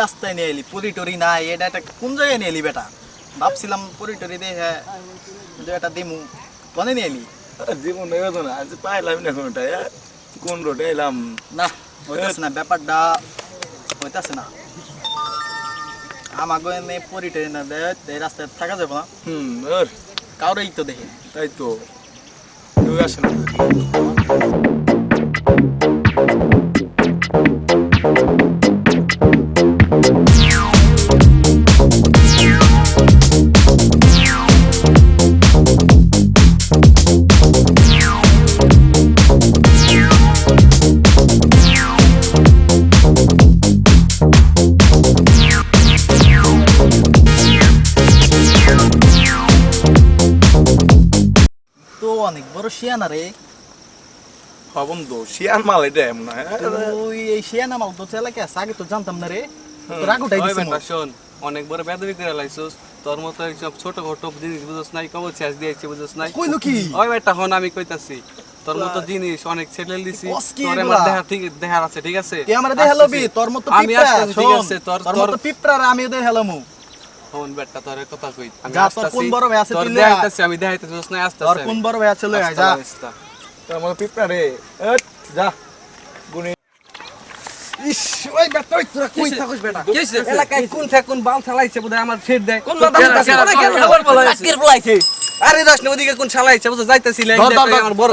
রাস্তায় নিয়ে এলি পুরি টুরি নাই এটা একটা কোন জায়গায় নিয়ে এলি বেটা? ভাবছিলাম পুরি টুরি দেখে যে এটা দিমু কোনে নিয়ে এলি? জীবন হয়ে না আজ পাইলাম না কোনটা কোন রোডে এলাম? না হইতাছে না ব্যাপারটা হইতাছে না। আমাকে এনে পুরি টুরি না দেয় এই রাস্তায় থাকা যাবে না। হুম কাউরেই তো দেখি তাই তো। কেউ আসে না। বড় শিয়ানা রে হবন তো শিয়ান মাল এটা এমন তুই এই শিয়ানা মাল তো আছে? আগে তো জানতাম না রে। রাগ উঠাই অনেক বড় বেদবি করে লাইছস। তোর মতো ছোট জিনিস বুঝছ নাই কবে শেষ দিয়েছি বুঝছ নাই। কইলো কি? ওই বেটা হন আমি কইতাছি তোর মতো জিনিস অনেক ছেলে দিছি তোর? আমার দেখা ঠিক দেখার আছে ঠিক আছে? তুই আমারে দেখাল বি আসতেছি। তোর মতো পিঁপড়া ঠিক আছে, তোর- তোর মতো পিঁপড়া আমি দেখাল কোন বড় ভাই বোধহয় আমার ছেড় দেয় কোন মাথা ওদিকে কোন ছালাইছে বুঝা যাইতাছিল আমার বড়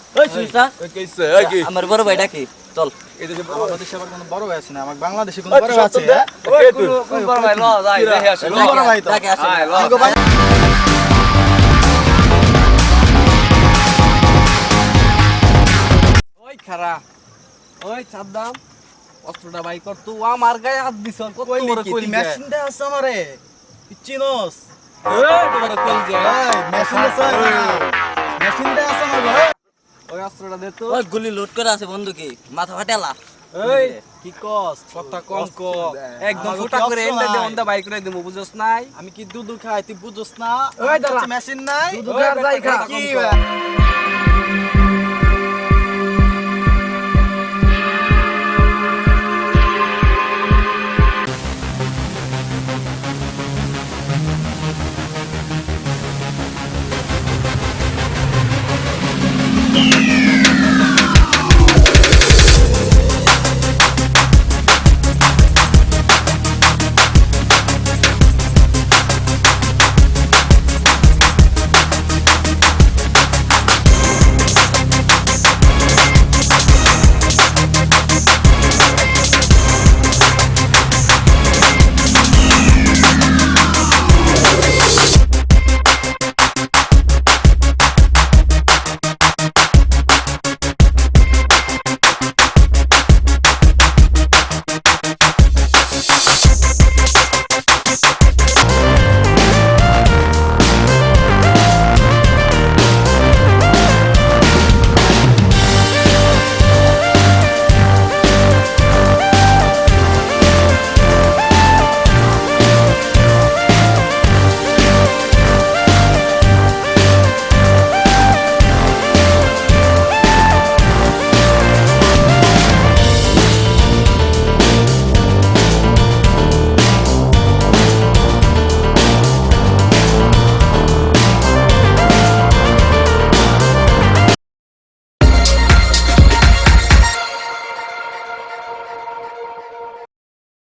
ওই আমার বড় ভাই ডাকি চল। বাংলাদেশে আবার কোনো বড় ভাই আছে না? আমার বাংলাদেশে কোনো বড় ভাই আছে হ্যাঁ? ওই তুই। কোন বড় ভাই ল যাই দেখে আসি বড় ভাই তো। ডাকে আসে। আয়, ল। আমাকে ভাই ওই খারা ওই সাদ্দাম অস্ত্রটা বাই কর তুই আমার গায়ে হাত দিছ কত বড় মেশিনটা আছে আমারে। চিনোস। এই বড় কইল যায় মেশিন আছে ওই দে তো ওই গুলি লোড করে আছে বন্ধু কি মাথা ফাটালা। এই কি কস? কথা কম ক একদম ফুটা করে দে দিমু বুঝছস নাই? আমি কি দুধ খাই তুই বুঝছস না? ওই দাঁড়া। মেশিন নাই? দুধ খাই, যাই খা। কি ভাই?